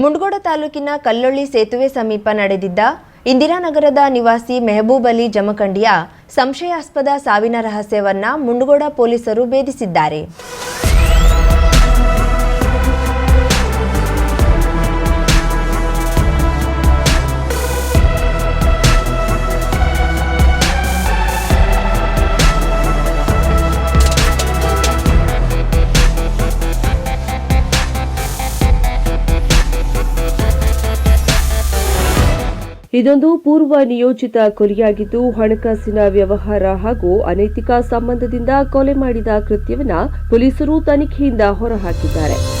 ಮುಂಡಗೋಡ ತಾಲೂಕಿನ ಕಲ್ಲೊಳ್ಳಿ ಸೇತುವೆ ಸಮೀಪ ನಡೆದಿದ್ದ ಇಂದಿರಾನಗರದ ನಿವಾಸಿ ಮೆಹಬೂಬ್ ಅಲಿ ಜಮಖಂಡಿಯ ಸಂಶಯಾಸ್ಪದ ಸಾವಿನ ರಹಸ್ಯವನ್ನ ಮುಂಡಗೋಡ ಪೊಲೀಸರು ಭೇದಿಸಿದ್ದಾರೆ. ಇದೊಂದು ಪೂರ್ವ ನಿಯೋಜಿತ ಕೊಲೆಯಾಗಿದ್ದು, ಹಣಕಾಸಿನ ವ್ಯವಹಾರ ಹಾಗೂ ಅನೈತಿಕ ಸಂಬಂಧದಿಂದ ಕೊಲೆ ಮಾಡಿದ ಕೃತ್ಯವನ್ನು ಪೊಲೀಸರು ತನಿಖೆಯಿಂದ ಹೊರಹಾಕಿದ್ದಾರೆ.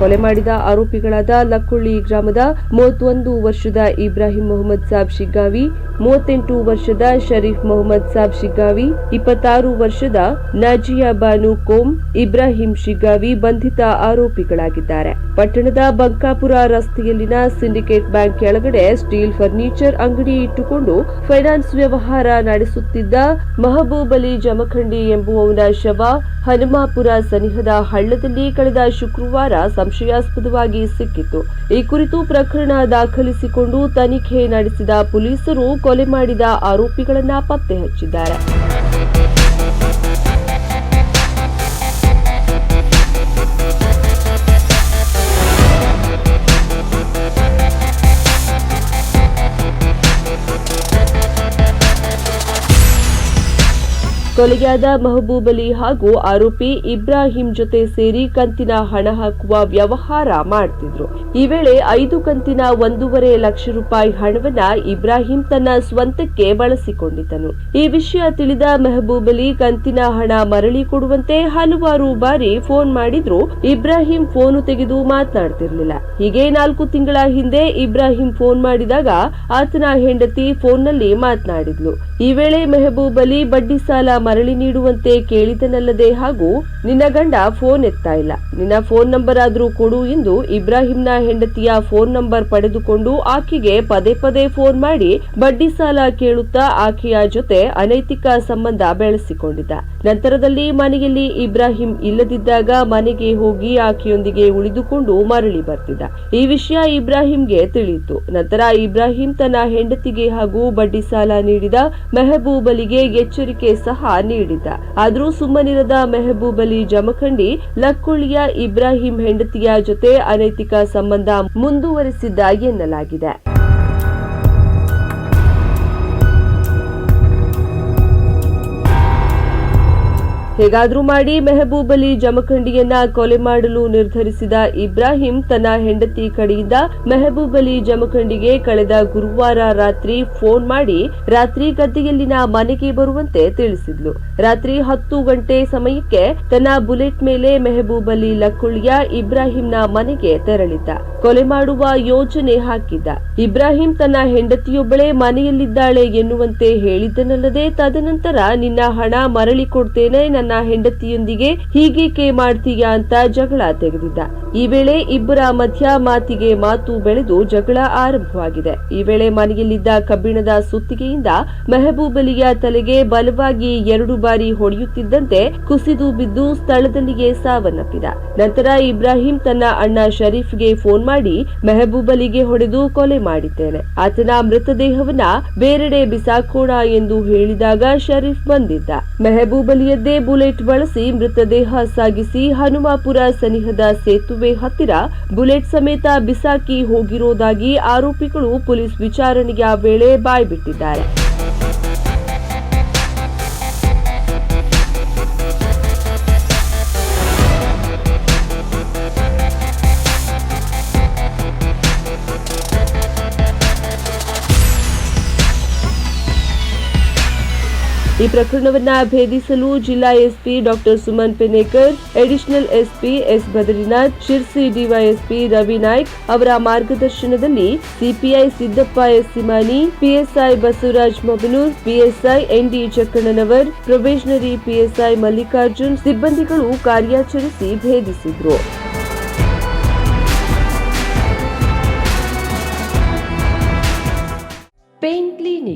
ಕೊಲೆ ಮಾಡಿದ ಆರೋಪಿಗಳಾದ ಲಕ್ಕುಳ್ಳಿ ಗ್ರಾಮದ ಮೂವತ್ತೊಂದು ವರ್ಷದ ಇಬ್ರಾಹಿಂ ಮೊಹಮ್ಮದ್ ಸಾಬ್ ಶಿಗ್ಗಾವಿ, ಮೂವತ್ತೆಂಟು ವರ್ಷದ ಶರೀಫ್ ಮೊಹಮ್ಮದ್ ಸಾಬ್ ಶಿಗ್ಗಾವಿ, ಇಪ್ಪತ್ತಾರು ವರ್ಷದ ನಾಜಿಯಾ ಬಾನು ಕೋಮ್, ಇಬ್ರಾಹಿಂ ಶಿಗ್ಗಾವಿ ಬಂಧಿತ ಆರೋಪಿಗಳಾಗಿದ್ದಾರೆ. ಪಟ್ಟಣದ ಬಂಕಾಪುರ ರಸ್ತೆಯಲ್ಲಿನ ಸಿಂಡಿಕೇಟ್ ಬ್ಯಾಂಕ್ ಕೆಳಗಡೆ ಸ್ಟೀಲ್ ಫರ್ನಿಚರ್ ಅಂಗಡಿ ಇಟ್ಟುಕೊಂಡು ಫೈನಾನ್ಸ್ ವ್ಯವಹಾರ ನಡೆಸುತ್ತಿದ್ದ ಮಹಬೂಬ್ ಅಲಿ ಜಮಖಂಡಿ ಎಂಬುವವನ ಶವ ಹನುಮಾಪುರ ಸನಿಹದ ಹಳ್ಳದಲ್ಲಿ ಕಳೆದ ಶುಕ್ರವಾರ ಸಂಶಯಾಸ್ಪದವಾಗಿ ಸಿಕ್ಕಿತ್ತು ಈ ಕುರಿತು ಪ್ರಕರಣ ದಾಖಲಿಸಿಕೊಂಡು ತನಿಖೆ ನಡೆಸಿದ ಪೊಲೀಸರು ಕೊಲೆ ಮಾಡಿದ ಆರೋಪಿಗಳನ್ನ ಪತ್ತೆ ಹಚ್ಚಿದ್ದಾರೆ. ಕೊಲೆಯಾದ ಮಹಬೂಬ್ ಅಲಿ ಹಾಗೂ ಆರೋಪಿ ಇಬ್ರಾಹಿಂ ಜೊತೆ ಸೇರಿ ಕಂತಿನ ಹಣ ಹಾಕುವ ವ್ಯವಹಾರ ಮಾಡ್ತಿದ್ರು. ಈ ವೇಳೆ ಐದು ಕಂತಿನ ಒಂದೂವರೆ ಲಕ್ಷ ರೂಪಾಯಿ ಹಣವನ್ನ ಇಬ್ರಾಹಿಂ ತನ್ನ ಸ್ವಂತಕ್ಕೆ ಬಳಸಿಕೊಂಡಿದ್ದನು. ಈ ವಿಷಯ ತಿಳಿದ ಮೆಹಬೂಬ್ ಅಲಿ ಕಂತಿನ ಹಣ ಮರಳಿ ಕೊಡುವಂತೆ ಹಲವಾರು ಬಾರಿ ಫೋನ್ ಮಾಡಿದ್ರು. ಇಬ್ರಾಹಿಂ ಫೋನು ತೆಗೆದು ಮಾತನಾಡ್ತಿರ್ಲಿಲ್ಲ. ಹೀಗೆ ನಾಲ್ಕು ತಿಂಗಳ ಹಿಂದೆ ಇಬ್ರಾಹಿಂ ಫೋನ್ ಮಾಡಿದಾಗ ಆತನ ಹೆಂಡತಿ ಫೋನ್ನಲ್ಲಿ ಮಾತನಾಡಿದ್ಲು. ಈ ವೇಳೆ ಮೆಹಬೂಬ್ ಅಲಿ ಬಡ್ಡಿ ಸಾಲ ಮರಳಿ ನೀಡುವಂತೆ ಕೇಳಿದನಲ್ಲದೆ ಹಾಗೂ ನಿನ್ನ ಗಂಡ ಫೋನ್ ಎತ್ತಾ ಇಲ್ಲ. ನಿನ್ನ ಫೋನ್ ನಂಬರ್ ಆದ್ರೂ ಕೊಡು ಎಂದು ಇಬ್ರಾಹಿಂನ ಹೆಂಡತಿಯ ಫೋನ್ ನಂಬರ್ ಪಡೆದುಕೊಂಡು ಆಕೆಗೆ ಪದೇ ಪದೇ ಫೋನ್ ಮಾಡಿ ಬಡ್ಡಿ ಸಾಲ ಕೇಳುತ್ತಾ ಆಕೆಯ ಜೊತೆ ಅನೈತಿಕ ಸಂಬಂಧ ಬೆಳೆಸಿಕೊಂಡಿದ್ದ. ನಂತರದಲ್ಲಿ ಮನೆಯಲ್ಲಿ ಇಬ್ರಾಹಿಂ ಇಲ್ಲದಿದ್ದಾಗ ಮನೆಗೆ ಹೋಗಿ ಆಕೆಯೊಂದಿಗೆ ಉಳಿದುಕೊಂಡು ಮರಳಿ ಬರ್ತಿದ್ದ. ಈ ವಿಷಯ ಇಬ್ರಾಹಿಂಗೆ ತಿಳಿಯಿತು. ನಂತರ ಇಬ್ರಾಹಿಂ ತನ್ನ ಹೆಂಡತಿಗೆ ಹಾಗೂ ಬಡ್ಡಿ ಸಾಲ ನೀಡಿದ ಮೆಹಬೂಬಲಿಗೆ ಎಚ್ಚರಿಕೆ ಸಹ ನೀಡಿದ್ದ. ಆದರೂ ಸುಮ್ಮನಿರದ ಮೆಹಬೂಬಲಿ ಜಮಖಂಡಿ ಲಕ್ಕುಳಿಯ ಇಬ್ರಾಹಿಂ ಹೆಂಡತಿಯ ಜೊತೆ ಅನೈತಿಕ ಸಂಬಂಧ ಮುಂದುವರಿಸಿದ್ದ ಎನ್ನಲಾಗಿದೆ. ಹೇಗಾದ್ರೂ ಮಾಡಿ ಮೆಹಬೂಬ್ ಅಲಿ ಜಮಖಂಡಿಯನ್ನ ಕೊಲೆ ಮಾಡಲು ನಿರ್ಧರಿಸಿದ ಇಬ್ರಾಹಿಂ ತನ್ನ ಹೆಂಡತಿ ಕಡೆಯಿಂದ ಮೆಹಬೂಬ್ ಅಲಿ ಜಮಖಂಡಿಗೆ ಕಳೆದ ಗುರುವಾರ ರಾತ್ರಿ ಫೋನ್ ಮಾಡಿ ರಾತ್ರಿ ಗದ್ದೆಯಲ್ಲಿನ ಮನೆಗೆ ಬರುವಂತೆ ತಿಳಿಸಿದ್ಲು. ರಾತ್ರಿ ಹತ್ತು ಗಂಟೆ ಸಮಯಕ್ಕೆ ತನ್ನ ಬುಲೆಟ್ ಮೇಲೆ ಮೆಹಬೂಬ್ ಅಲಿ ಲಕ್ಕುಳಿಯ ಇಬ್ರಾಹಿಂನ ಮನೆಗೆ ತೆರಳಿದ್ದ. ಕೊಲೆ ಮಾಡುವ ಯೋಜನೆ ಹಾಕಿದ್ದ. ಇಬ್ರಾಹಿಂ ತನ್ನ ಹೆಂಡತಿಯೊಬ್ಬಳೇ ಮನೆಯಲ್ಲಿದ್ದಾಳೆ ಎನ್ನುವಂತೆ ಹೇಳಿದ್ದನಲ್ಲದೆ ತದನಂತರ ನಿನ್ನ ಹಣ ಮರಳಿ ಕೊಡ್ತೇನೆ, ನನ್ನ ಹೆಂಡತಿಯೊಂದಿಗೆ ಹೀಗೇಕೆ ಮಾಡ್ತೀಯಾ ಅಂತ ಜಗಳ ತೆಗೆದಿದ್ದ. ಈ ವೇಳೆ ಇಬ್ಬರ ಮಧ್ಯ ಮಾತಿಗೆ ಮಾತು ಬೆಳೆದು ಜಗಳ ಆರಂಭವಾಗಿದೆ. ಈ ವೇಳೆ ಮನೆಯಲ್ಲಿದ್ದ ಕಬ್ಬಿಣದ ಸುತ್ತಿಗೆಯಿಂದ ಮೆಹಬೂಬಲಿಯ ತಲೆಗೆ ಬಲವಾಗಿ ಎರಡು ಬಾರಿ ಹೊಡೆಯುತ್ತಿದ್ದಂತೆ ಕುಸಿದು ಬಿದ್ದು ಸ್ಥಳದಲ್ಲಿಯೇ ಸಾವನ್ನಪ್ಪಿದ. ನಂತರ ಇಬ್ರಾಹಿಂ ತನ್ನ ಅಣ್ಣ ಶರೀಫ್ಗೆ ಫೋನ್ ಮಾಡಿ ಮೆಹಬೂಬಲಿಗೆ ಹೊಡೆದು ಕೊಲೆ ಮಾಡಿದ್ದೇನೆ. ಆತನ ಮೃತದೇಹವನ್ನ ಬೇರೆಡೆ ಬಿಸಾಕೋಣ ಎಂದು ಹೇಳಿದಾಗ ಶರೀಫ್ ಬಂದಿದ್ದ. ಮೆಹಬೂಬ್ ಅಲಿಯದ್ದೇ ಬುಲೆಟ್ ಬಳಸಿ ಮೃತದೇಹ ಸಾಗಿಸಿ ಹನುಮಾಪುರ ಸನಿಹದ ಸೇತುವೆ ಹತ್ತಿರ ಬುಲೆಟ್ ಸಮೇತ ಬಿಸಾಕಿ ಹೋಗಿರೋದಾಗಿ ಆರೋಪಿಗಳು ಪೊಲೀಸ್ ವಿಚಾರಣೆಯ ವೇಳೆ ಬಾಯ್ಬಿಟ್ಟಿದ್ದಾರೆ. ಈ ಪ್ರಕರಣವನ್ನ ಭೇದಿಸಲು ಜಿಲ್ಲಾ SP doctor Suman Penekar, additional SP S Badrinath, Sirsi DYSP Ravi Naik ಅವರ ಮಾರ್ಗದರ್ಶನದಲ್ಲಿ CPI Siddappa S Simani, PSI Basavaraj Mobanur PSI ND Chakkannavar, probationary PSI Mallikarjun ಸಿಬ್ಬಂದಿಗಳು ಕಾರ್ಯಾಚರಿಸಿ ಭೇದಿಸಿದ್ರು.